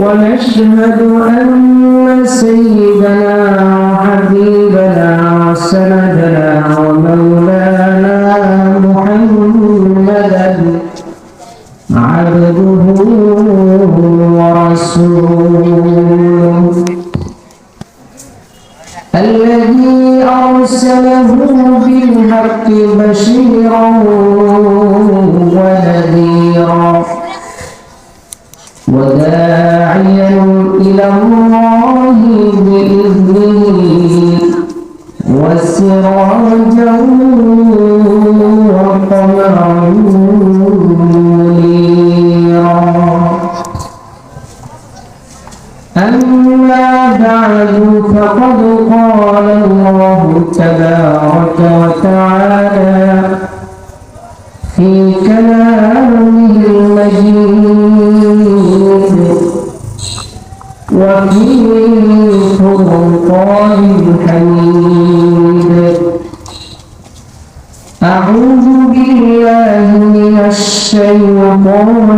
ونشهد أن سيدنا وحبيبنا وسندنا ومولانا محمدا عبده ورسوله. الذي أرسله بالحق بشيرا وسراجا وقمرا منيرا أما بعد فقد قال الله تبارك وتعالى في كلامه المجيد وفي فرقان الحميد. more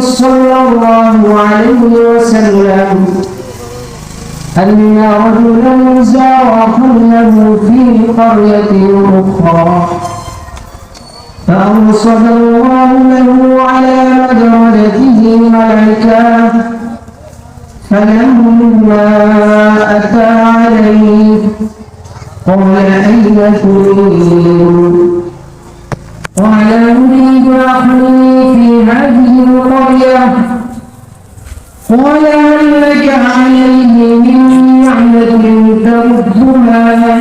صلى الله عليه وسلم أن رجلا زار خله في قرية أخرى. فأرسل الله له على مدرجته ملكا فلما أتى عليه قال أين تريد؟ قال لك عليه من نعمة تردها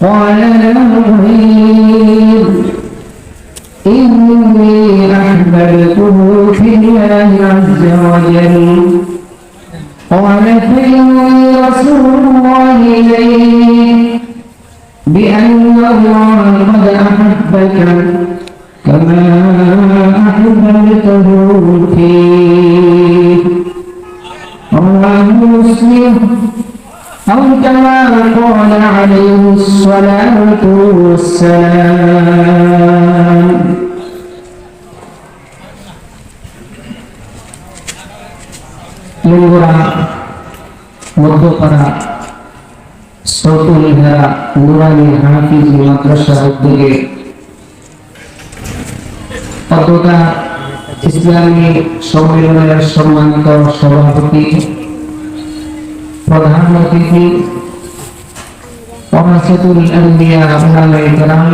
قال لا أريد إني أحببته في الله عز وجل. قال فإني رسول الله إليك بأن الله قد أحبك كما أحببته فيه قال عليه الصلاة والسلام ಯುವರ ಮತ್ತು ಪರ ಸೌತುಲಿಗರ ನೂರಾನಿ ಹಾಫೀಜ್ ಮದ್ರಸಾ ಹುದ್ದೆಗೆ ಪದದ ಇಸ್ಲಾಮಿ ಸಮ್ಮೇಳನದ ಸಮ್ಮಾನಿತ ಸಭಾಪತಿ প্রধান অতিথি ওয়াসাতুল আম্বিয়া ওলামায়ে কেরাম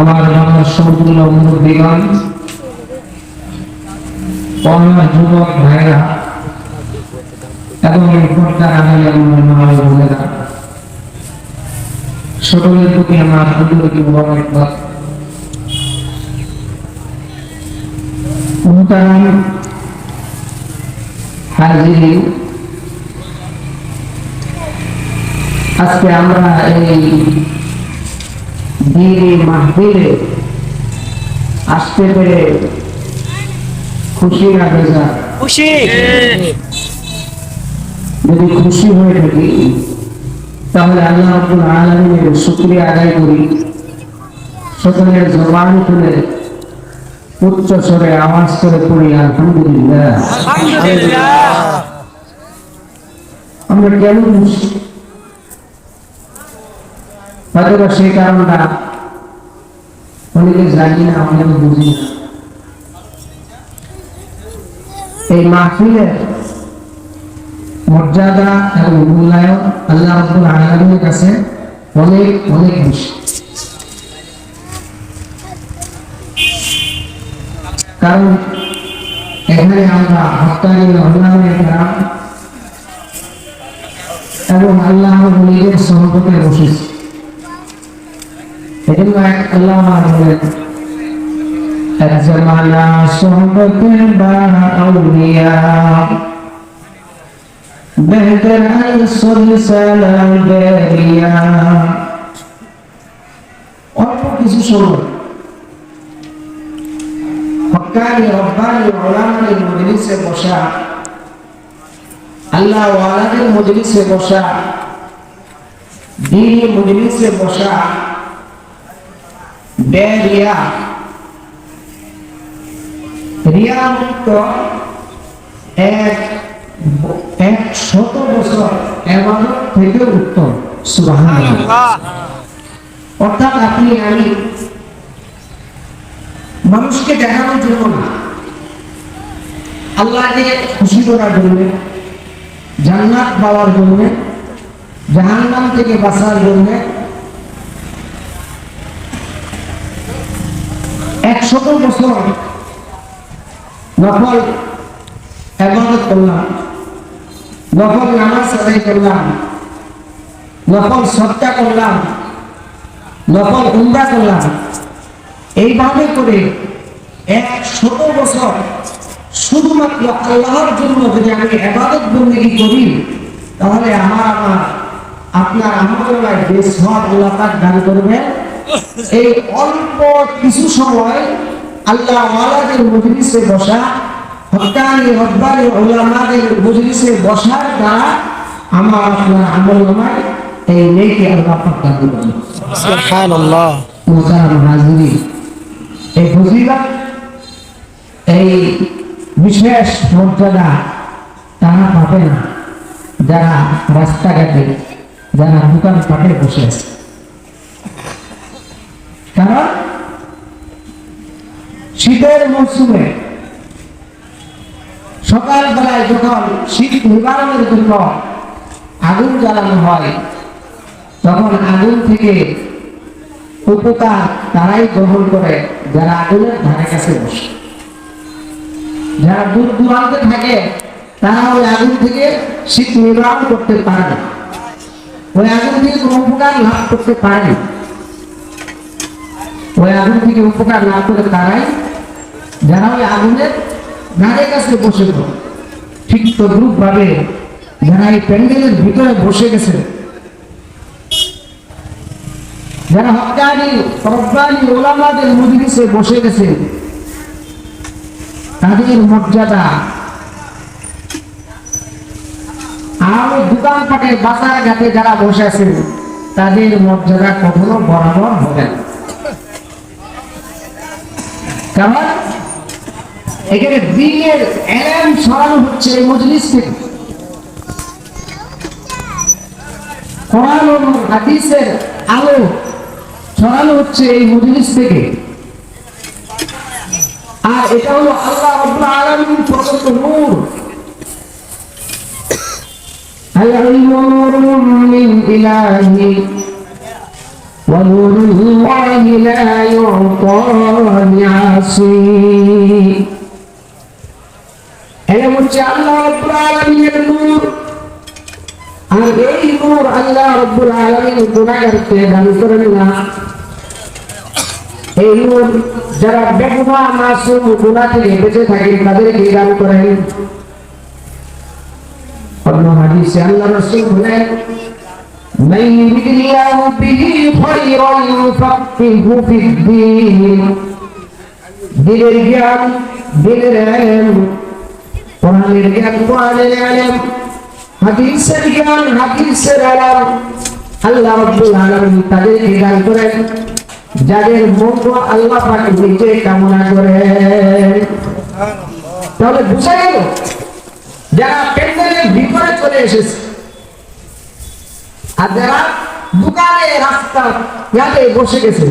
আমার বাংলা সমতুল্য মুরব্বীগণ আমার যুবক ভাইরা, এবং পর্দার আড়ালে আমার মা বোনেরা, সকলের প্রতি আমার আন্তরিক মোবারকবাদ মুহতারাম হাজিরিন আজকে আমরা এই দিনে মাহফিলে আসতে পেরে খুশি না বেজার খুশি যদি খুশি হয়ে থাকি তাহলে আল্লাহ আব্দুল আলমের শুক্রিয়া আদায় করি সকলের জবান খুলে উচ্চ স্বরে আওয়াজ করে পড়ি, আলহামদুলিল্লাহ। আমরা কেন হয়তো সেই কারণটা অনেকে জানি না অনেকে বুঝি না। এই মাহফিলের মর্যাদা এবং মূল্যায়ন আল্লাহ রাব্বুল আলামিনের কাছে অনেক অনেক বেশি। কারণ এখানে আমরা হত্যানি অন্যান্য গ্রাম এবং আল্লাহ নিজের সহপতে বসেছি এজন্য আল্লাহ বলেন এক জামানা সহপতের বা আউলিয়া। বেহতর আইসুল সালাম বেরিয়া। অল্প কিছু সময় হকানি রব্বানি ওলামানি মজলিসে বসা। আল্লাহ ওয়ালাদের মজলিসে বসা। দিনী মজলিসে বসা। বেরিয়া রিয়া। মুক্ত এক এক শত বছর এবাদত থেকে উত্তম। সুবহানাল্লাহ। অর্থাৎ আপনি আমি মানুষকে দেখানোর জন্য না। আল্লাহকে খুশি করার জন্য, জান্নাত পাওয়ার জন্য, জাহান্নাম থেকে বাঁচার জন্য একশত বছর নফল এবাদত করলাম, নফল নামাজ আদায় করলাম, নফল সত্তা করলাম, নফল উমরা করলাম। এইভাবে করে এক শত বছর শুধুমাত্র আল্লাহর জন্য যদি আমি এবাদত বন্দেগী করি তাহলে আমার আমার আপনার আমলায় যে সব আল্লাহ দান করবেন এই অল্প কিছু সময় আল্লাহ ওয়ালাদের মজলিসে বসা হকানি রব্বানি ওলামাদের মজলিসে বসার দ্বারা আমার আপনার আমল নামায় এই নেকি আল্লাহ পাক দান করবেন সুবহানাল্লাহ। এই এই বিশেষ মর্যাদা তারা পাবে না। যারা রাস্তাঘাটে যারা দোকান পাটে বসে আছে। কারণ শীতের মৌসুমে সকালবেলায় যখন শীত নিবারণের জন্য আগুন জ্বালানো হয়, তখন আগুন থেকে উপকার তারাই গ্রহণ করে যারা আগুনের ধারে কাছে বসে। যারা দূর দূরান্তে থাকে, তারা ওই আগুন থেকে শীত নিবারণ করতে পারে না। ওই আগুন থেকে কোনো উপকার লাভ করতে পারে না। ওই আগুন থেকে উপকার লাভ করে তারাই যারা ওই আগুনের ধারে কাছে বসে। ঠিক তদ্রুপ ভাবে যারা এই প্যান্ডেলের ভিতরে বসে গেছে যারা হকানি রব্বানি ওলামাদের মজলিসে বসে গেছে, তাদের মর্যাদা আর দোকানপাটে বাজার ঘাটে যারা বসে আছেন তাদের মর্যাদা কখনো বরাবর হবে না। কারণ এখানে দিনের এলেম ছড়ানো হচ্ছে এই মজলিস থেকে। কোরআন হাদিসের আলো ছড়ানো হচ্ছে এই মজলিস থেকে আর এটা হলো আল্লাহ রব্বুল আলামিন প্রদত্ত নূর العلم نور من إلهي ونور الله لا يعطى لعاصي এলেম হচ্ছে আল্লাহ রব্বুল আলামিনের নূর আর এই নূর আল্লাহ রব্বুল আলামিন গুনাহগারকে দান করেন না এই নূর যারা বেগুনা মাসুম গুনাহ থেকে বেঁচে থাকেন তাদেরকে দান করেন অন্য হাদিসে আল্লাহ রাসূল বলেন من يرد الله به خيرا يفقهه في الدين দিনের জ্ঞান দিনের এলেম কোরআনের জ্ঞান কোরআনের এলেম হাদিসের জ্ঞান, হাদিসের এলেম আল্লাহ রাব্বুল আলামিন তাদেরকে দান করেন, যাদের মঙ্গল আল্লাহ পাক নিজে কামনা করেন তাহলে বুঝা গেল, যারা প্যান্ডেলের ভিতরে চলে এসেছে, আর যারা দোকানে রাস্তা ইয়াতে বসে গেছে,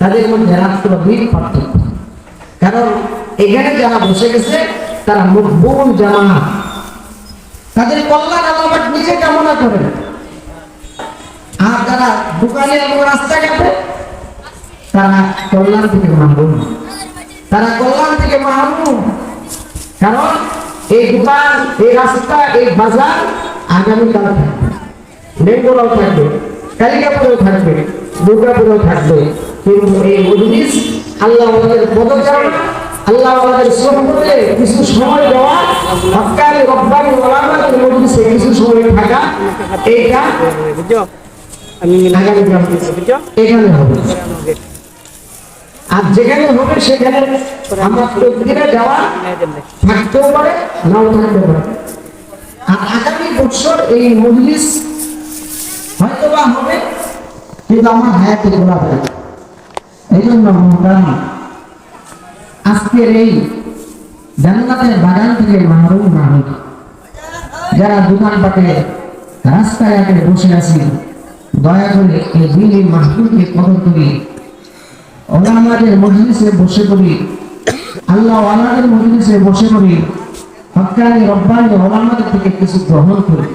তাদের মধ্যে রাষ্ট্র ভিড় পার্থক্য। কারণ এখানে যারা বসে গেছে, তারা মকবুল জামা তাদের কল্যাণ আল্লাহ নিজে কামনা করেন। আর যারা দোকানে এবং রাস্তাঘাটে তারা কল্যাণ থেকে মাহরুম। তারা কল্যাণ থেকে মাহরুম। কারণ এই দোকান, এই রাস্তা, এই বাজার আগামীকাল থাকবে। বেঙ্গলাও থাকবে, কালিকাপুরেও থাকবে, দুর্গাপুরেও থাকবে। কিন্তু এই মজলিস আল্লাহ আমাদের পদচারণা আল্লাহ আমাদের কিছু সময় দেওয়া হকারি রব্বানি ওলামাদের মজলিসে কিছু সময় থাকা এইটা আমি মিলে এখানে হবে। আর যেখানে হবে সেখানে আমরা যাওয়া থাকতেও পারে নাও থাকতে পারে। আর আগামী বছর এই মজলিস হয়তো বা হবে কিন্তু আমার হায়াতে হবে এই জন্য আজকের এই জান্নাতের বাগান থেকে মাহরুম না হই যারা দোকানপাটে রাস্তায় আগে বসে আছি দয়া করে এই দিনই মাহবুবকে কদর করি। ওলামাদের মজলিসে বসে করি। আল্লাহ ওলামাদের মজলিসে বসে করি। হকানি রব্বানি ওলামাদের থেকে কিছু গ্রহণ করি।